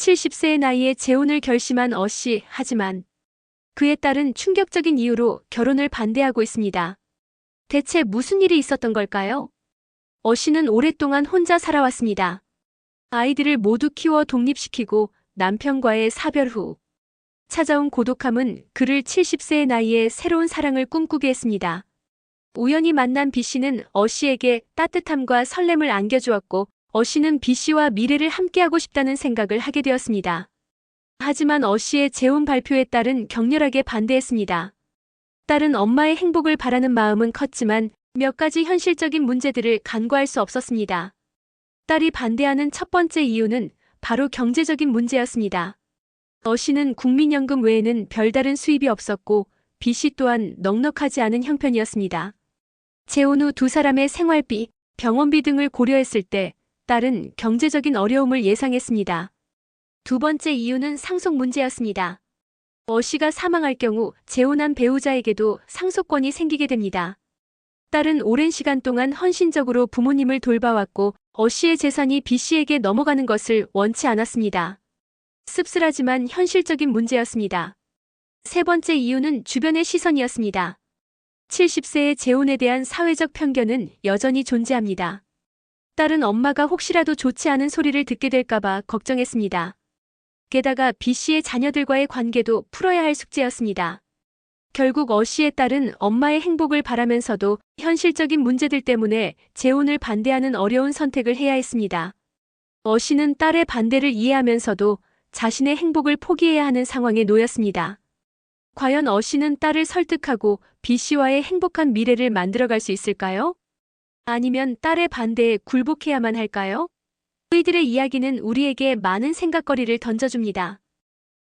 70세의 나이에 재혼을 결심한 어 씨, 하지만 그에 따른 충격적인 이유로 결혼을 반대하고 있습니다. 대체 무슨 일이 있었던 걸까요? 어 씨는 오랫동안 혼자 살아왔습니다. 아이들을 모두 키워 독립시키고 남편과의 사별 후 찾아온 고독함은 그를 70세의 나이에 새로운 사랑을 꿈꾸게 했습니다. 우연히 만난 B 씨는 어 씨에게 따뜻함과 설렘을 안겨주었고 어 씨는 B 씨와 미래를 함께하고 싶다는 생각을 하게 되었습니다. 하지만 어 씨의 재혼 발표에 딸은 격렬하게 반대했습니다. 딸은 엄마의 행복을 바라는 마음은 컸지만 몇 가지 현실적인 문제들을 간과할 수 없었습니다. 딸이 반대하는 첫 번째 이유는 바로 경제적인 문제였습니다. 어 씨는 국민연금 외에는 별다른 수입이 없었고 B 씨 또한 넉넉하지 않은 형편이었습니다. 재혼 후 두 사람의 생활비, 병원비 등을 고려했을 때 딸은 경제적인 어려움을 예상했습니다. 두 번째 이유는 상속 문제였습니다. 어 씨가 사망할 경우 재혼한 배우자에게도 상속권이 생기게 됩니다. 딸은 오랜 시간 동안 헌신적으로 부모님을 돌봐왔고 어 씨의 재산이 B 씨에게 넘어가는 것을 원치 않았습니다. 씁쓸하지만 현실적인 문제였습니다. 세 번째 이유는 주변의 시선이었습니다. 70세의 재혼에 대한 사회적 편견은 여전히 존재합니다. 딸은 엄마가 혹시라도 좋지 않은 소리를 듣게 될까봐 걱정했습니다. 게다가 B 씨의 자녀들과의 관계도 풀어야 할 숙제였습니다. 결국 어 씨의 딸은 엄마의 행복을 바라면서도 현실적인 문제들 때문에 재혼을 반대하는 어려운 선택을 해야 했습니다. 어 씨는 딸의 반대를 이해하면서도 자신의 행복을 포기해야 하는 상황에 놓였습니다. 과연 어 씨는 딸을 설득하고 B 씨와의 행복한 미래를 만들어갈 수 있을까요? 아니면 딸의 반대에 굴복해야만 할까요? 저희들의 이야기는 우리에게 많은 생각거리를 던져줍니다.